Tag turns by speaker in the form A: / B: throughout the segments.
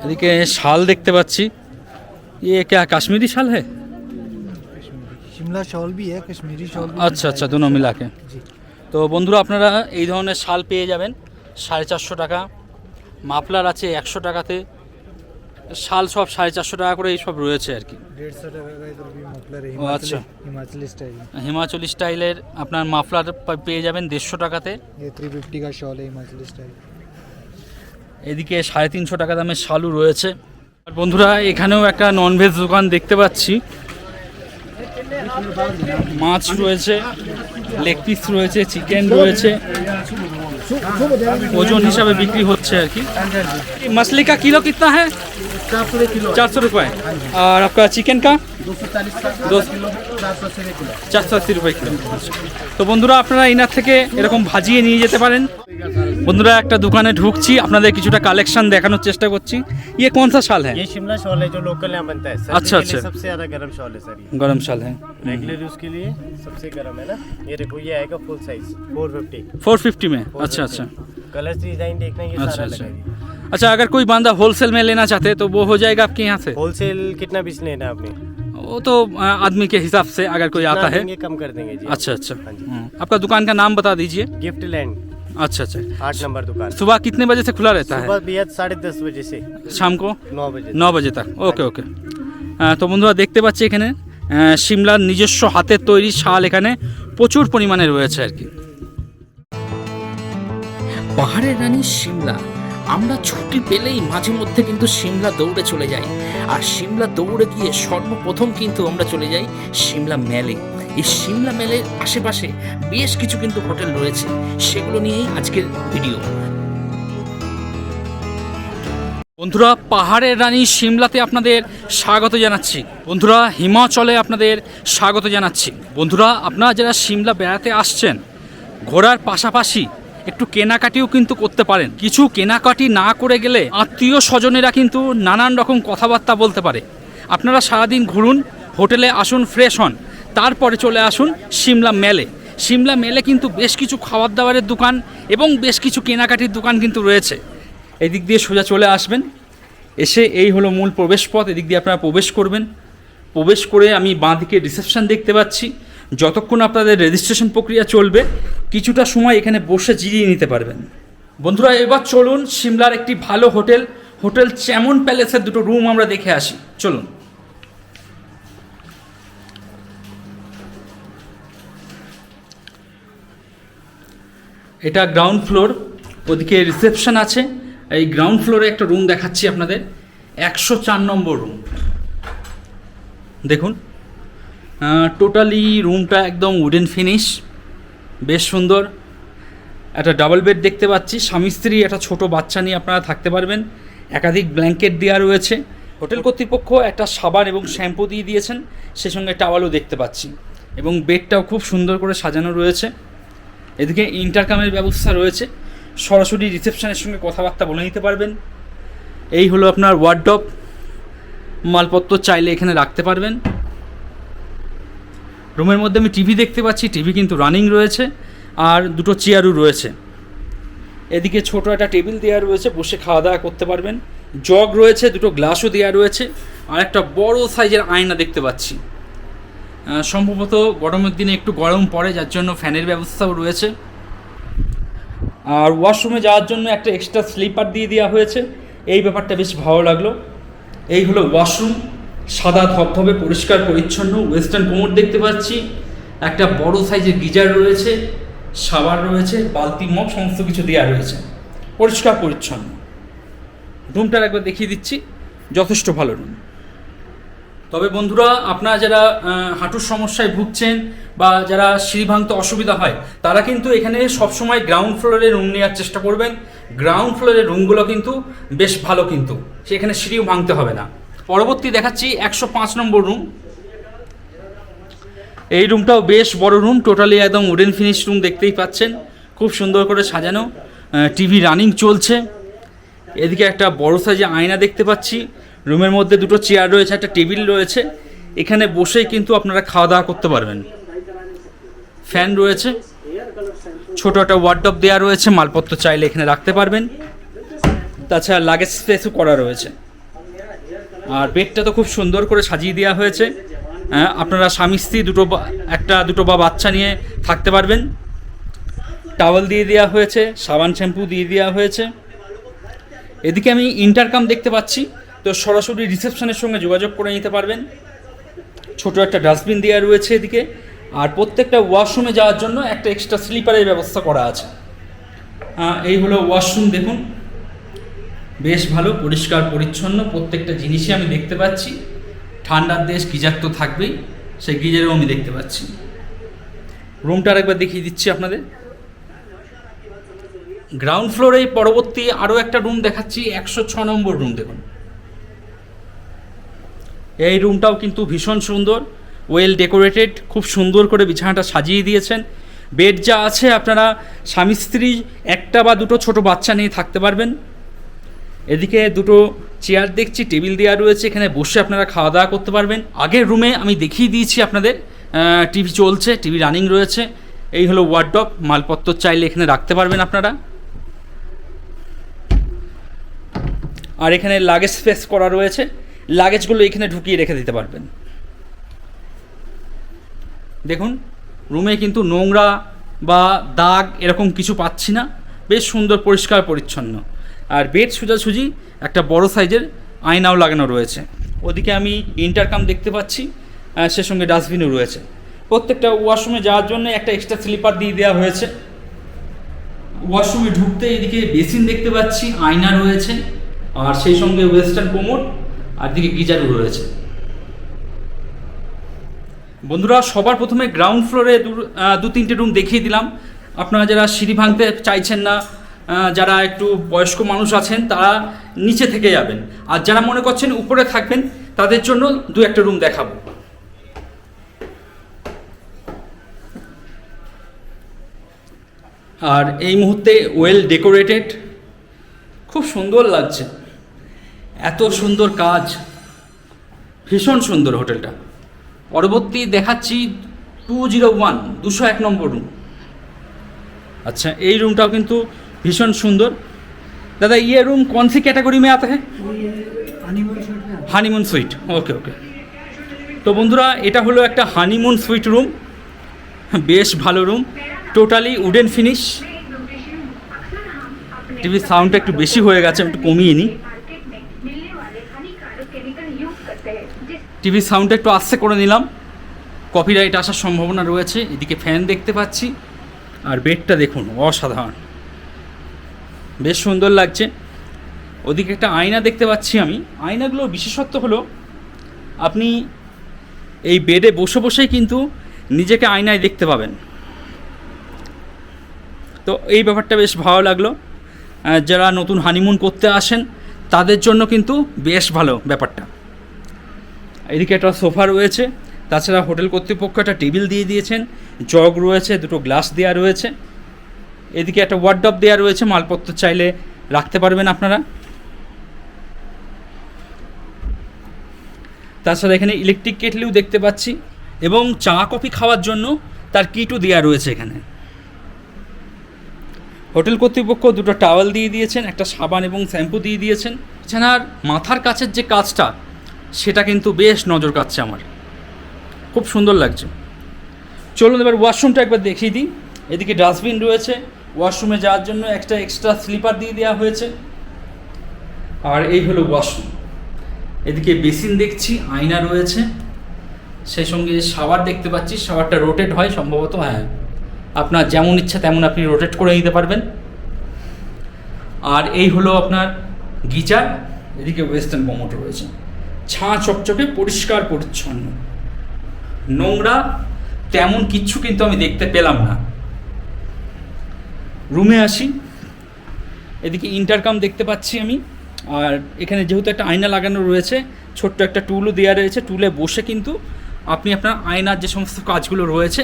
A: এদিকে শাল দেখতে পাচ্ছি ये क्या कश्मीरी शाल है
B: शिमला शॉल भी है कश्मीरी शॉल भी
A: আচ্ছা আচ্ছা দুনো মিলাকে তো বন্ধুরা আপনারা এই ধরনের শাল পেয়ে যাবেন সাড়ে চারশো টাকা মাফলার আছে একশো টাকাতে শাল সব সাড়ে চারশো টাকা করে এই সব রয়েছে আর কি
B: डेढ़ सौ टका का इधर भी मफलर है
A: ओ, अच्छा।
B: हिमाचली स्टाइल
A: হিমাচলি স্টাইলের আপনার মাফলার পা- পেয়ে যাবেন দেড়শো টাকাতে
B: ये थ्री फिफ्टी का शॉल है हिमाचली स्टाइल
A: এদিকে সাড়ে তিনশো টাকা দামের শালু রয়েছে। আর বন্ধুরা, এখানেও একটা ননভেজ দোকান দেখতে পাচ্ছি। মাছ রয়েছে লেগ পিস রয়েছে চিকেন রয়েছে। ওজন হিসাবে বিক্রি হচ্ছে আর কি। মাছলি কা কিলো কিতনা হ্যাঁ
B: चार सौ किलो
A: चार सौ रुपये और आपका चिकन का
B: दो सौ चालीस का
A: दो
B: किलो चार सौ अस्सी किलो
A: চারশো আশি রুপিয়ে কিলো আচ্ছা। তো বন্ধুরা আপনারা ইনার থেকে এরকম ভাজিয়ে নিয়ে যেতে পারেন বন্ধুরা একটা দোকানে ঢুকছি আপনাদের কিছুটা কালেকশন দেখানোর চেষ্টা করছি ইয়ে কোন সা শাল হ্যাঁ
C: ये शिमला शॉल है जो लोकल यहाँ बनता है सर्दी
A: अच्छा,
C: के लिए
A: अच्छा।
C: सबसे ज्यादा गर्म शॉल है सर ये
A: গরম শাল হ্যাঁ
C: रेगुलर यूज के लिए सबसे गर्म है ना ये देखो ये आएगा फुल साइज 450
A: फोर फिफ्टी में अच्छा अच्छा
C: कलर डिजाइन देखना ये
A: अच्छा
C: सारा
A: अच्छा
C: लगा
A: अच्छा अगर कोई बंदा होलसेल में लेना चाहते हैं तो वो हो जाएगा आपके यहाँ से
C: होलसेल कितना पीस लेना है आपने
A: वो तो अ, आदमी के हिसाब से अगर कोई आता
C: कितना
A: है
C: देंगे, कम कर देंगे जी
A: अच्छा अच्छा
C: हाँ जी।
A: हम्म। आपका दुकान का नाम बता दीजिए
C: गिफ्ट लैंड
A: अच्छा अच्छा
C: आठ नंबर दुकान
A: सुबह कितने बजे से खुला रहता है
C: सुबह भैया साढ़े दस बजे से
A: शाम को
C: नौ बजे
A: ন বাজে তাক ওকে ওকে আহ, তো বন্ধুরা দেখতে পাচ্ছি এখানে আহ, সিমলার নিজস্ব হাতের তৈরি শাল এখানে প্রচুর পরিমাণে রয়েছে আর কি
D: পাহাড়ের রানী সিমলা আমরা ছুটি পেলেই মাঝে মধ্যে কিন্তু সিমলা দৌড়ে চলে যাই। আর সিমলা দৌড়ে গিয়ে সর্বপ্রথম কিন্তু আমরা চলে যাই সিমলা মেলে। এই সিমলা মেলের আশেপাশে বেশ কিছু কিন্তু হোটেল রয়েছে। সেগুলো নিয়েই আজকের ভিডিও।
A: বন্ধুরা, পাহাড়ের রানী সিমলাতে আপনাদের স্বাগত জানাচ্ছি। বন্ধুরা, হিমাচলে আপনাদের স্বাগত জানাচ্ছি। বন্ধুরা, আপনারা যারা সিমলা বেড়াতে আসছেন, ঘোরার পাশাপাশি একটু কেনাকাটিও কিন্তু করতে পারেন। কিছু কেনাকাটি না করে গেলে আত্মীয় স্বজনেরা কিন্তু নানান রকম কথাবার্তা বলতে পারে। আপনারা সারাদিন ঘুরুন, হোটেলে আসুন, ফ্রেশ হন। তারপরে চলে আসুন সিমলা মেলে। সিমলা মেলে কিন্তু বেশ কিছু খাবার দাবারের দোকান এবং বেশ কিছু কেনাকাটির দোকান কিন্তু রয়েছে। এদিক দিয়ে সোজা চলে আসবেন। এসে এই হলো মূল প্রবেশপথ। এদিক দিয়ে আপনারা প্রবেশ করবেন। প্রবেশ করে আমি বাঁ দিকে রিসেপশন দেখতে পাচ্ছি। যতক্ষণ আপনাদের রেজিস্ট্রেশন প্রক্রিয়া চলবে, কিছুটা সময় এখানে বসে জিরিয়ে নিতে পারবেন। বন্ধুরা, এবার চলুন সিমলার একটি ভালো হোটেল হোটেল চ্যামন প্যালেসের দুটো রুম আমরা দেখে আসি। চলুন। এটা গ্রাউন্ড ফ্লোর ওদিকে রিসেপশন আছে। এই গ্রাউন্ড ফ্লোরে একটা রুম দেখাচ্ছি আপনাদের, একশো চার নম্বর রুম দেখুন। টোটালি রুমটা একদম উডেন ফিনিশ বেশ সুন্দর। একটা ডাবল বেড দেখতে পাচ্ছি। স্বামী স্ত্রী, একটা ছোট বাচ্চা নিয়ে আপনারা থাকতে পারবেন। একাধিক ব্ল্যাঙ্কেট দেওয়া রয়েছে। হোটেল কর্তৃপক্ষ একটা সাবান এবং শ্যাম্পু দিয়ে দিয়েছেন। সে সঙ্গে টাওয়ালও দেখতে পাচ্ছি। এবং বেডটাও খুব সুন্দর করে সাজানো রয়েছে। এদিকে ইন্টারকামের ব্যবস্থা রয়েছে। সরাসরি রিসেপশনের সঙ্গে কথাবার্তা বলে নিতে পারবেন। এই হলো আপনার ওয়ার্ডব মালপত্র চাইলে এখানে রাখতে পারবেন। রুমের মধ্যে আমি টিভি দেখতে পাচ্ছি, টিভি কিন্তু রানিং রয়েছে, আর দুটো চেয়ারও রয়েছে। এদিকে ছোট একটা টেবিল দেওয়া রয়েছে, বসে খাওয়া দাওয়া করতে পারবেন। জগ রয়েছে, দুটো গ্লাসও দেওয়া রয়েছে, আর একটা বড় সাইজের আয়না দেখতে পাচ্ছি। সম্ভবত গরমের দিনে একটু গরম পড়ে, যার জন্য ফ্যানের ব্যবস্থাও রয়েছে। আর ওয়াশরুমে যাওয়ার জন্য একটা এক্সট্রা স্লিপার দিয়ে দেওয়া হয়েছে। এই ব্যাপারটা বেশ ভালো লাগল। এই হলো ওয়াশরুম সাদা ধবধবে, পরিষ্কার, পরিচ্ছন্ন ওয়েস্টার্ন কোমর দেখতে পাচ্ছি। একটা বড় সাইজের গিজার রয়েছে, সাবান রয়েছে, বালতি মগ সমস্ত কিছু দেওয়া রয়েছে। পরিষ্কার, পরিচ্ছন্ন। রুমটার একবার দেখিয়ে দিচ্ছি, যথেষ্ট ভালো রুম তবে বন্ধুরা, আপনারা যারা হাঁটুর সমস্যায় ভুগছেন বা যারা সিঁড়ি ভাঙতে অসুবিধা হয়, তারা কিন্তু এখানে সবসময় গ্রাউন্ড ফ্লোরে রুম নেওয়ার চেষ্টা করবেন। গ্রাউন্ড ফ্লোরের রুমগুলো কিন্তু বেশ ভালো কিন্তু। সেখানে সিঁড়িও ভাঙতে হবে না। পরবর্তী দেখাচ্ছি একশো পাঁচ নম্বর রুম এই রুমটাও বেশ বড় রুম টোটালি একদম উডেন ফিনিশ রুম দেখতেই পাচ্ছেন। খুব সুন্দর করে সাজানো টিভি রানিং চলছে। এদিকে একটা বড় সাইজে আয়না দেখতে পাচ্ছি। রুমের মধ্যে দুটো চেয়ার রয়েছে, একটা টেবিল রয়েছে। এখানে বসেই কিন্তু আপনারা খাওয়া দাওয়া করতে পারবেন। ফ্যান রয়েছে। ছোট একটা ওয়ার্ডব দেওয়া রয়েছে, মালপত্র চাইলে এখানে রাখতে পারবেন। তাছাড়া লাগেজ স্পেসও করা রয়েছে। আর বেডটা তো খুব সুন্দর করে সাজিয়ে দেওয়া হয়েছে। হ্যাঁ, আপনারা স্বামী স্ত্রী দুটো একটা দুটো বা বাচ্চা নিয়ে থাকতে পারবেন। টাওয়েল দিয়ে দেওয়া হয়েছে সাবান শ্যাম্পু দিয়ে দেওয়া হয়েছে। এদিকে আমি ইন্টারকাম দেখতে পাচ্ছি তো সরাসরি রিসেপশনের সঙ্গে যোগাযোগ করে নিতে পারবেন। ছোট একটা ডাস্টবিন দেওয়া রয়েছে এদিকে। আর প্রত্যেকটা ওয়াশরুমে যাওয়ার জন্য একটা এক্সট্রা স্লিপারের ব্যবস্থা করা আছে। এই হলো ওয়াশরুম দেখুন। বেশ ভালো, পরিষ্কার, পরিচ্ছন্ন প্রত্যেকটা জিনিসই আমি দেখতে পাচ্ছি। ঠান্ডার দেশ গিজার তো থাকবেই, সেই গিজারও আমি দেখতে পাচ্ছি। রুমটা আরেকবার দেখিয়ে দিচ্ছি আপনাদের। গ্রাউন্ড ফ্লোরে পরবর্তী আরও একটা রুম দেখাচ্ছি, একশো ছ নম্বর রুম দেখুন। এই রুমটাও কিন্তু ভীষণ সুন্দর ওয়েল ডেকোরেটেড খুব সুন্দর করে বিছানাটা সাজিয়ে দিয়েছেন। বেড যা আছে আপনারা স্বামী স্ত্রী একটা বা দুটো ছোট বাচ্চা নিয়ে থাকতে পারবেন। এদিকে দুটো চেয়ার দেখছি টেবিল দেওয়া রয়েছে, এখানে বসে আপনারা খাওয়া দাওয়া করতে পারবেন। আগের রুমে আমি দেখিয়ে দিয়েছি আপনাদের টিভি চলছে টিভি রানিং রয়েছে। এই হলো ওয়ার্ডপ মালপত্র চাইলে এখানে রাখতে পারবেন আপনারা। আর এখানে লাগেজ স্পেস করা রয়েছে লাগেজগুলো এখানে ঢুকিয়ে রেখে দিতে পারবেন। দেখুন রুমে কিন্তু নোংরা বা দাগ এরকম কিছু পাচ্ছি না, বেশ সুন্দর, পরিষ্কার, পরিচ্ছন্ন। আর বেড সোজাসুজি একটা বড় সাইজের আয়নাও লাগানো রয়েছে। ওদিকে আমি ইন্টারকাম দেখতে পাচ্ছি সে সঙ্গে ডাস্টবিনও রয়েছে। প্রত্যেকটা ওয়াশরুমে যাওয়ার জন্য একটা এক্সট্রা স্লিপার দিয়ে দেওয়া হয়েছে। ওয়াশরুমে ঢুকতে এদিকে বেসিন দেখতে পাচ্ছি, আয়না রয়েছে, আর সেই সঙ্গে ওয়েস্টার্ন কোমোড আর দিকে গিজারও রয়েছে। বন্ধুরা, সবার প্রথমে গ্রাউন্ড ফ্লোরে দু তিনটে রুম দেখিয়ে দিলাম। আপনারা যারা সিঁড়ি ভাঙতে চাইছেন না যারা একটু বয়স্ক মানুষ আছেন, তারা নিচে থেকে যাবেন। আর যারা মনে করছেন উপরে থাকবেন, তাদের জন্য দু একটা রুম দেখাবো। আর এই মুহূর্তে ওয়েল ডেকোরেটেড খুব সুন্দর লাগছে। এত সুন্দর কাজ। ভীষণ সুন্দর হোটেলটা। পরবর্তী দেখাচ্ছি টু জিরো ওয়ান দুশো এক নম্বর রুম আচ্ছা এই রুমটাও কিন্তু ভীষণ সুন্দর দাদা ये रूम कौन सी कैटेगरी में आता है হানিমুন সুইট ওকে ওকে তো বন্ধুরা এটা হলো একটা হানিমুন সুইট রুম বেশ ভালো রুম টোটালি উডেন ফিনিশ টিভির সাউন্ডটা একটু বেশি হয়ে গেছে আমি একটু কমিয়ে নিই টিভির সাউন্ডটা একটু আস্তে করে নিলাম কপিরাইট আসার সম্ভাবনা রয়েছে এদিকে ফ্যান দেখতে পাচ্ছি আর বেডটা দেখুন অসাধারণ বেশ সুন্দর লাগছে। ওদিকে একটা আয়না দেখতে পাচ্ছি আমি। আয়নাগুলোর বিশেষত্ব হলো, আপনি এই বেডে বসে বসেই কিন্তু নিজেকে আয়নায় দেখতে পাবেন। তো এই ব্যাপারটা বেশ ভালো লাগল। যারা নতুন হানিমুন করতে আসেন, তাদের জন্য কিন্তু বেশ ভালো ব্যাপারটা। এদিকে একটা সোফা রয়েছে, তাছাড়া হোটেল কর্তৃপক্ষ একটা টেবিল দিয়ে দিয়েছেন। জগ রয়েছে, দুটো গ্লাস দেওয়া রয়েছে। এদিকে একটা ওয়ার্ডব দেওয়া রয়েছে, মালপত্র চাইলে রাখতে পারবেন আপনারা। তাছাড়া এখানে ইলেকট্রিক কেটলিও দেখতে পাচ্ছি, এবং চা, কফি খাওয়ার জন্য তার কিটও দেওয়া রয়েছে এখানে। হোটেল কর্তৃপক্ষ দুটো টাওয়েল দিয়ে দিয়েছেন, একটা সাবান এবং শ্যাম্পু দিয়ে দিয়েছেন। এছাড়া মাথার কাছের যে কাজটা, সেটা কিন্তু বেশ নজর কাটছে আমার। খুব সুন্দর লাগছে। চলুন এবার ওয়াশরুমটা একবার দেখিয়ে দিই। এদিকে ডাস্টবিন রয়েছে ওয়াশরুমে যাওয়ার জন্য একটা এক্সট্রা স্লিপার দিয়ে দেওয়া হয়েছে। আর এই হলো ওয়াশরুম এদিকে বেসিন দেখছি, আয়না রয়েছে। সেই সঙ্গে শাওয়ার দেখতে পাচ্ছি শাওয়ারটা রোটেট হয় সম্ভবত হ্যাঁ। আপনার যেমন ইচ্ছা তেমন আপনি রোটেট করে নিতে পারবেন। আর এই হলো আপনার গিজার, এদিকে ওয়েস্টার্ন কমোটো রয়েছে। ছা চকচকে, পরিষ্কার, পরিচ্ছন্ন। নোংরা, তেমন কিচ্ছু কিন্তু আমি দেখতে পেলাম না। রুমে আসি। এদিকে ইন্টারকাম দেখতে পাচ্ছি আমি। আর এখানে যেহেতু একটা আয়না লাগানো রয়েছে, ছোট্ট একটা টুলও দেওয়া রয়েছে। টুলে বসে কিন্তু আপনি আপনার আয়নার যে সমস্ত কাজগুলো রয়েছে,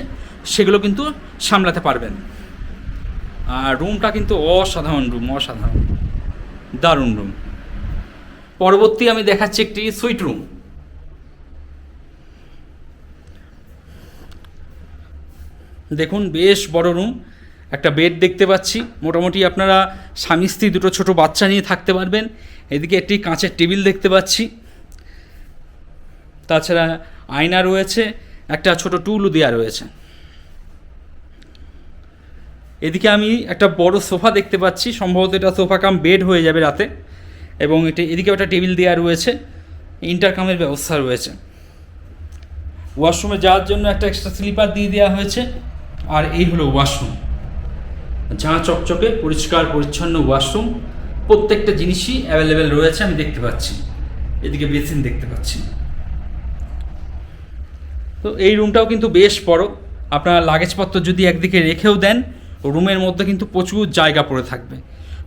A: সেগুলো কিন্তু সামলাতে পারবেন। আর রুমটা কিন্তু অসাধারণ রুম অসাধারণ। দারুণ রুম পরবর্তী আমি দেখাচ্ছি একটি সুইট রুম দেখুন, বেশ বড় রুম একটা বেড দেখতে পাচ্ছি। মোটামুটি আপনারা স্বামী স্ত্রী দুটো ছোট বাচ্চা নিয়ে থাকতে পারবেন। এদিকে একটি কাঁচের টেবিল দেখতে পাচ্ছি। তাছাড়া আয়না রয়েছে, একটা ছোট টুলও দেওয়া রয়েছে। এদিকে আমি একটা বড় সোফা দেখতে পাচ্ছি। সম্ভবত এটা সোফা কাম বেড হয়ে যাবে রাতে। এবং এটা এদিকে একটা টেবিল দেওয়া রয়েছে। ইন্টারকামের ব্যবস্থা রয়েছে। ওয়াশরুমে যাওয়ার জন্য একটা এক্সট্রা স্লিপার দিয়ে দেওয়া হয়েছে। আর এই হলো ওয়াশরুম ঝাঁ চকচকে, পরিষ্কার, পরিচ্ছন্ন ওয়াশরুম, প্রত্যেকটা জিনিসই অ্যাভেলেবেল রয়েছে, আমি দেখতে পাচ্ছি। এদিকে বেসিন দেখতে পাচ্ছি। তো এই রুমটাও কিন্তু বেশ বড়। আপনার লাগেজপত্র যদি একদিকে রেখেও দেন, রুমের মধ্যে কিন্তু প্রচুর জায়গা পড়ে থাকবে।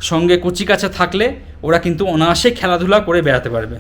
A: সঙ্গে কচি কাছা থাকলে ওরা কিন্তু অনায়াসে খেলাধুলা করে বেড়াতে পারবে।